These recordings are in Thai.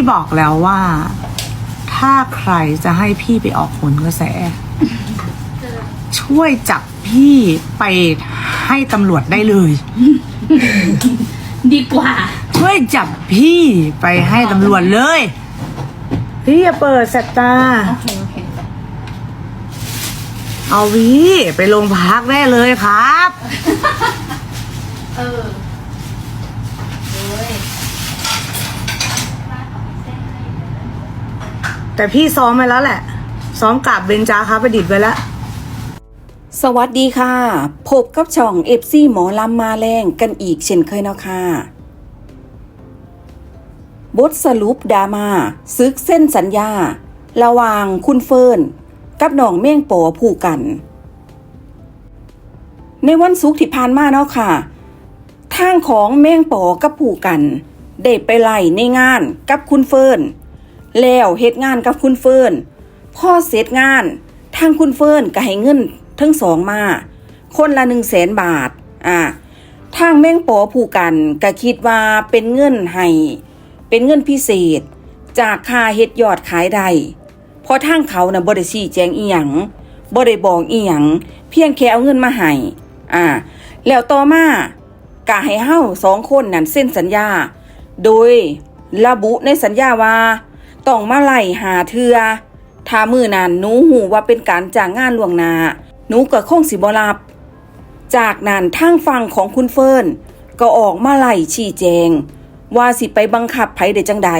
พี่บอกแล้วว่า ถ้าใครจะให้พี่ไปออกผลกระแส ช่วยจับพี่ไปให้ตำรวจได้เลย ดีกว่า ช่วยจับพี่ไปให้ตำรวจเลย พี่อย่าเปิดสัตตาโอเคโอเคเอาวีไปโรงพักได้เลยครับ เออโอ้ย แต่พี่ซ้อมไปแล้วแหละ ซ้อมกับเบนจาคาประดิษฐ์ไปแล้ว สวัสดีค่ะ พบกับช่องเอฟซีหมอลำมาแรงกันอีกเช่นเคยเนาะค่ะบทสรุปดรามาซึกเส้นสัญญา ระหว่างคุณเฟิร์นกับน้องเม่งโปอผูกกัน ในวันศุกร์ที่ผ่านมาเนาะค่ะทางของเม่งปอกับผูกกัน ได้ไปไล่ในงานกับคุณเฟิร์น แล้วเฮ็ดงานกับคุณเฟิร์นพ่อเสร็จงานทางคุณเฟิร์นก็ให้เงินทั้งสองมา คนละหนึ่งแสนบาท อ่าทางแม่งปอผูกกันก็คิดว่าเป็นเงินให้เป็นเงินพิเศษ จากค่าเฮ็ดยอดขายได้เพราะทางเขาน่ะบ่ได้ชี้แจงอีหยังบ่ได้บอกอีหยังเพียงแค่เอาเงินมาให้อ่า แล้วต่อมาก็ให้เฮาสองคนนั่นเซ็นสัญญา โดยระบุในสัญญาว่า ต้องมาไล่หาเทือถ้ามือนั้นหนูหูว่าเป็นการจ้างงานล่วงหน้าหนูก็คงสิบ่รับ จากนั้นทางฝั่งของคุณเฟิร์นก็ออกมาไล่ชี้แจง ว่าสิไปบังคับไผได้จังใด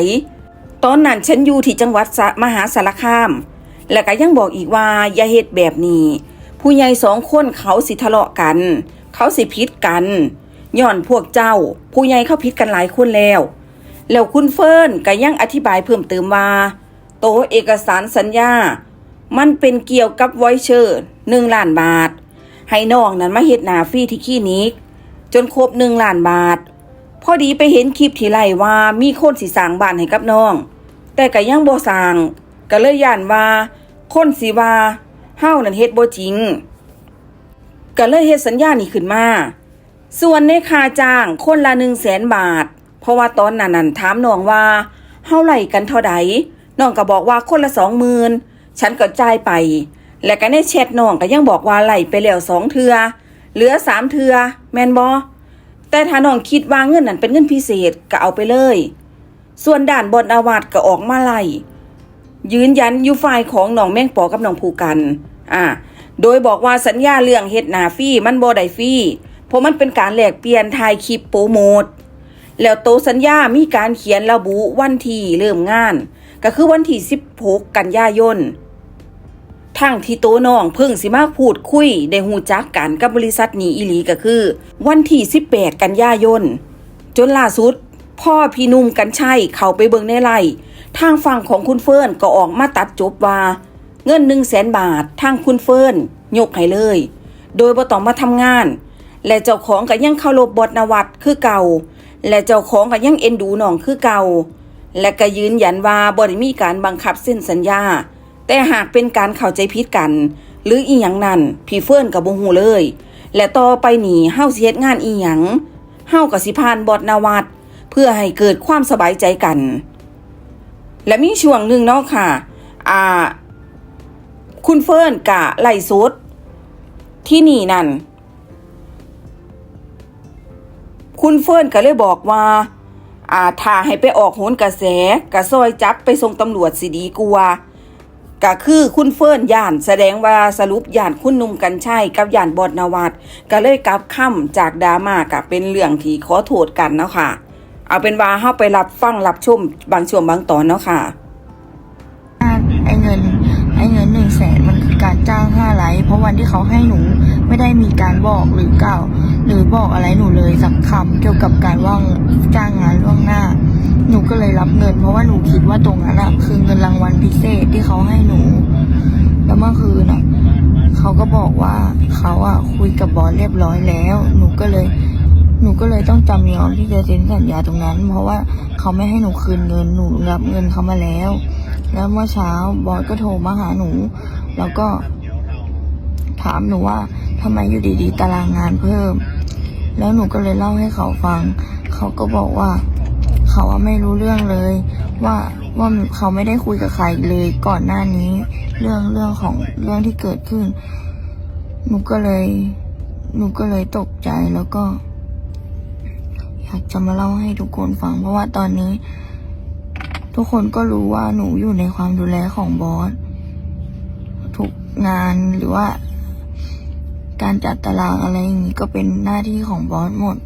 ตอนนั้นฉันอยู่ที่จังหวัดมหาสารคาม และก็ยังบอกอีกว่าอย่าเฮ็ดแบบนี้ ผู้ใหญ่สองคนเขาสิทะเลาะกัน เขาสิพิษกันย้อนพวกเจ้า ผู้ใหญ่เขาพิษกันหลายคนแล้ว แล้วคุณเฟิร์นก็ยังอธิบายเพิ่มเติมว่าโตเอกสารสัญญา มันเป็นเกี่ยวกับไวเชอร์หนึ่งล้านบาท ให้น้องนั้นมาเฮ็ดหนาฟรีที่คลินิก จนครบหนึ่งล้านบาท พอดีไปเห็นคลิปที่ไล่ว่ามีคนสิสร้างบ้านให้กับน้อง แต่ก็ยังบ่สร้างก็เลยย่านว่า คนสิว่าเฮานั่นเฮ็ดบ่จริงก็เลยเฮ็ดสัญญานี้ขึ้นมา ส่วนในค่าจ้างคนละ1 0 0 0 0แสนบาท เพราะว่าตอนนั้นนั่นถามน้องว่าเฮาไหล่กันเท่าใดน้องก็บอกว่าคนละ20,000ฉันก็จ่ายไป และก็ในแชทน้องก็ยังบอกว่าไหลไปแล้วสองเทือเหลือสามเทือแมนบ่แต่ถ้าน้องคิดว่าเงินนั้นเป็นเงินพิเศษก็เอาไปเลย ส่วนด่านบนอาวาดก็ออกมาไล่ยืนยันอยู่ฝ่ายของน้องแม่งปอกับน้องผูกัน อ่า โดยบอกว่าสัญญาเรื่องเฮ็ดนาฟี่มันบ่ได้ฟี่เพราะมันเป็นการแลกเปลี่ยนถ่ายคลิปโปรโมท แล้วโตสัญญามีการเขียนระบุวันที่เริ่มงาน ก็คือวันที่16กันยายนทางที่โตน้องเพิ่งสิมาพูดคุยได้หูจักกันกับบริษัทนี้อีหลีก็คือ วันที่18กันยายนจนล่าสุด พ่อพี่นุ่มกันชัยเข้าไปเบิงในไล่ทางฝั่งของคุณเฟิร์นก็ออกมาตัดจบว่า เงิน1 0 0 0 0แสนบาททางคุณเฟิร์นยกให้เลย โดยบ่ต้องมาทำงาน และเจ้าของก็ยังเคารพบทนวัดคือเก่า และเจ้าของก็ยังเอ็นดูน้องคือเก่า และก็ยืนยันว่าบ่ได้มีการบังคับเส้นสัญญา แต่หากเป็นการเข้าใจผิดกัน หรืออีหยังนั้นพี่เฟิร์นก็บ่ฮู้เลย และต่อไปนี้เฮาสิเฮ็ดงานอีหยังเฮาก็สิผ่านบทนวัดเพื่อให้เกิดความสบายใจกัน และมีช่วงหนึ่งเนาะค่ะ อ่า คุณเฟิร์นกะไล่สดที่นี่นั่น คุณเฟิร์นก็เลยบอกว่าอ่าถ้าให้ไปออกโหนกระแสกะซอยจับไปส่งตำรวจสิดีกว่าก็คือคุณเฟิร์นย่านแสดงว่าสรุปย่านคุณนุ่มกันชัยกับย่านบอดนวัดก็เลยกลับค่ำจากดราม่ากับเป็นเรื่องที่ขอโทษกันเนาะค่ะ เอาเป็นว่าเฮาไปรับฟังรับชมบางช่วงบางตอนเนาะค่ะไอ้เงินไอ้เงินหนึ่งแสนมันคือการจ้างห้าไลฟ์เพราะวันที่เขาให้หนูไม่ได้มีการบอกหรือกล่าว หรือบอกอะไรหนูเลยสักคำเกี่ยวกับการว่างจ้างงานล่วงหน้า หนูก็เลยรับเงิน เพราะว่าหนูคิดว่าตรงนั้นอะคือเงินรางวัลพิเศษที่เขาให้หนู แล้วเมื่อคืนอะเขาก็บอกว่าเขาอะคุยกับบอสเรียบร้อยแล้ว หนูก็เลย หนูก็เลยต้องจำยอมที่จะเซ็นสัญญาตรงนั้น เพราะว่าเขาไม่ให้หนูคืนเงินหนูรับเงินเขามาแล้ว แล้วเมื่อเช้าบอสก็โทรมาหาหนู แล้วก็ถามหนูว่าทำไมอยู่ดีๆ ตารางงานเพิ่ม แล้วหนูก็เลยเล่าให้เขาฟัง เขาก็บอกว่า เขาว่าไม่รู้เรื่องเลย ว่าว่าเขาไม่ได้คุยกับใครเลยก่อนหน้านี้ เรื่องเรื่องของเรื่องที่เกิดขึ้น หนูก็เลย หนูก็เลยตกใจแล้วก็ อยากจะมาเล่าให้ทุกคนฟัง เพราะว่าตอนนี้ ทุกคนก็รู้ว่าหนูอยู่ในความดูแลของบอสทุกงานหรือว่า การจัดตารางอะไรอย่างนี้ก็เป็นหน้าที่ของบอสหมด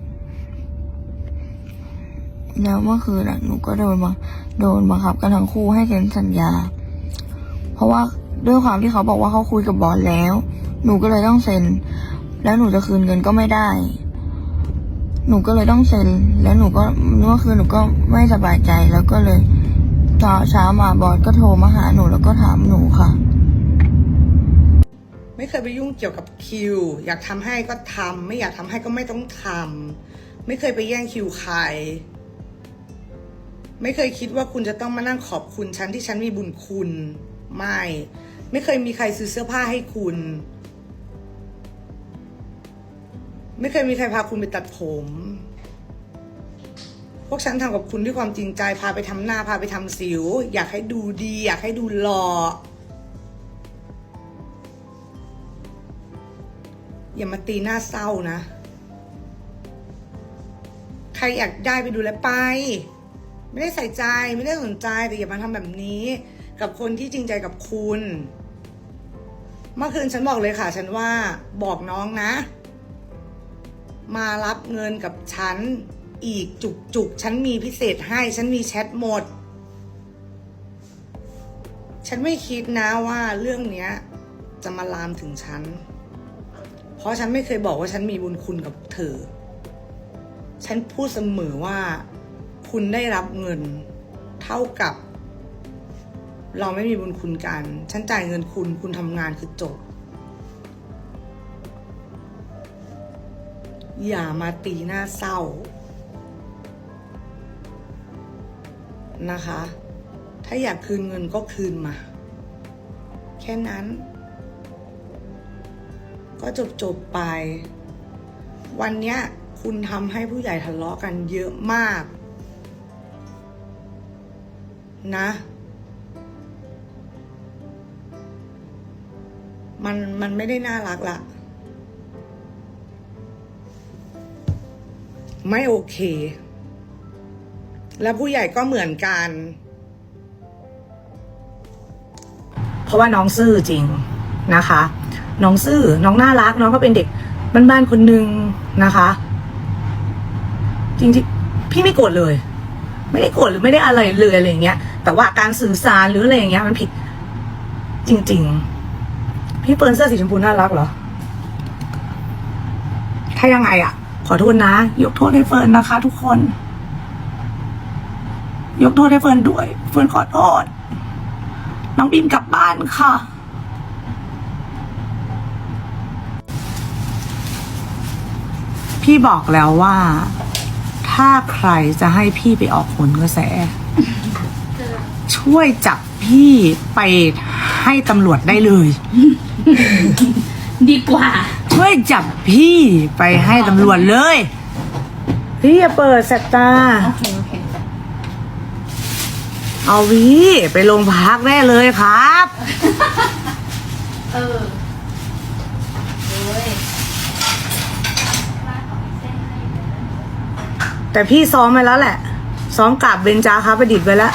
แล้วเมื่อคืนอะหนูก็โดนบังโดนบังคับกันทั้งคู่ให้เซ็นสัญญา เพราะว่าด้วยความที่เขาบอกว่าเขาคุยกับบอสแล้ว หนูก็เลยต้องเซ็น แล้วหนูจะคืนเงินก็ไม่ได้ หนูก็เลยต้องเซ็น แล้วหนูก็เมื่อคืนหนูก็ไม่สบายใจแล้วก็เลยเช้าเช้ามาบอสก็โทรมาหาหนูแล้วก็ถามหนูค่ะ ไม่เคยไปยุ่งเกี่ยวกับคิว อยากทำให้ก็ทำไม่อยากทำให้ก็ไม่ต้องทำไม่เคยไปแย่งคิวใคร ไม่เคยคิดว่าคุณจะต้องมานั่งขอบคุณฉันที่ฉันมีบุญคุณ ไม่ ไม่เคยมีใครซื้อเสื้อผ้าให้คุณ ไม่เคยมีใครพาคุณไปตัดผม พวกฉันทำกับคุณด้วยความจริงใจ พาไปทำหน้า พาไปทำสิว อยากให้ดูดี อยากให้ดูหล่อ อย่ามาตีหน้าเศร้านะ ใครอยากได้ไปดูแลไป ไม่ได้ใส่ใจไม่ได้สนใจแต่อย่ามาทำแบบนี้ กับคนที่จริงใจกับคุณ เมื่อคืนฉันบอกเลยค่ะ ฉันว่าบอกน้องนะ มารับเงินกับฉันอีกจุกจุกฉันมีพิเศษให้ ฉันมีแชทหมด ฉันไม่คิดนะว่าเรื่องเนี้ย จะมาลามถึงฉัน ราะฉันไม่เคยบอกว่าฉันมีบุญคุณกับเธอ ฉันพูดเสมอว่าคุณได้รับเงินเท่ากับ เราไม่มีบุญคุณกัน ฉันจ่ายเงินคุณ คุณทำงานคือจบ อย่ามาตีหน้าเศร้านะคะ ถ้าอยากคืนเงินก็คืนมา แค่นั้น ก็จบจบๆไป วันเนี้ยคุณทำให้ผู้ใหญ่ทะเลาะกันเยอะมาก นะ มันมันไม่ได้น่ารักละไม่โอเค และผู้ใหญ่ก็เหมือนกัน เพราะว่าน้องซื่อจริงนะคะ น้องซื่อ น้องน่ารัก น้องก็เป็นเด็กบ้านๆคนหนึ่งนะคะ จริงๆ พี่ไม่โกรธเลย ไม่ได้โกรธหรือไม่ได้อะไรเลยอะไรอย่างเงี้ย แต่ว่าการสื่อสารหรืออะไรอย่างเงี้ย มันผิด จริง ๆ พี่เปิร์นเสื้อสีชมพูน่ารักเหรอ ถ้ายังไงอะ ขอโทษนะ ยกโทษให้เฟิร์นนะคะ ทุกคน ยกโทษให้เฟิร์นด้วย เฟิร์นขอโทษ น้องบิมกลับบ้านค่ะ พี่บอกแล้วว่า ถ้าใครจะให้พี่ไปออกผลกระแส ช่วยจับพี่ไปให้ตำรวจได้เลย ดีกว่า ช่วยจับพี่ไปให้ตำรวจเลยพี่อย่าเปิดแสบตาโอเคโอเคเอาวีไปโรงพักได้เลยครับ เออเลย แต่พี่ซ้อมไปแล้วแหละ ซ้อมกราบเบญจาครับประดิษฐ์ไปแล้ว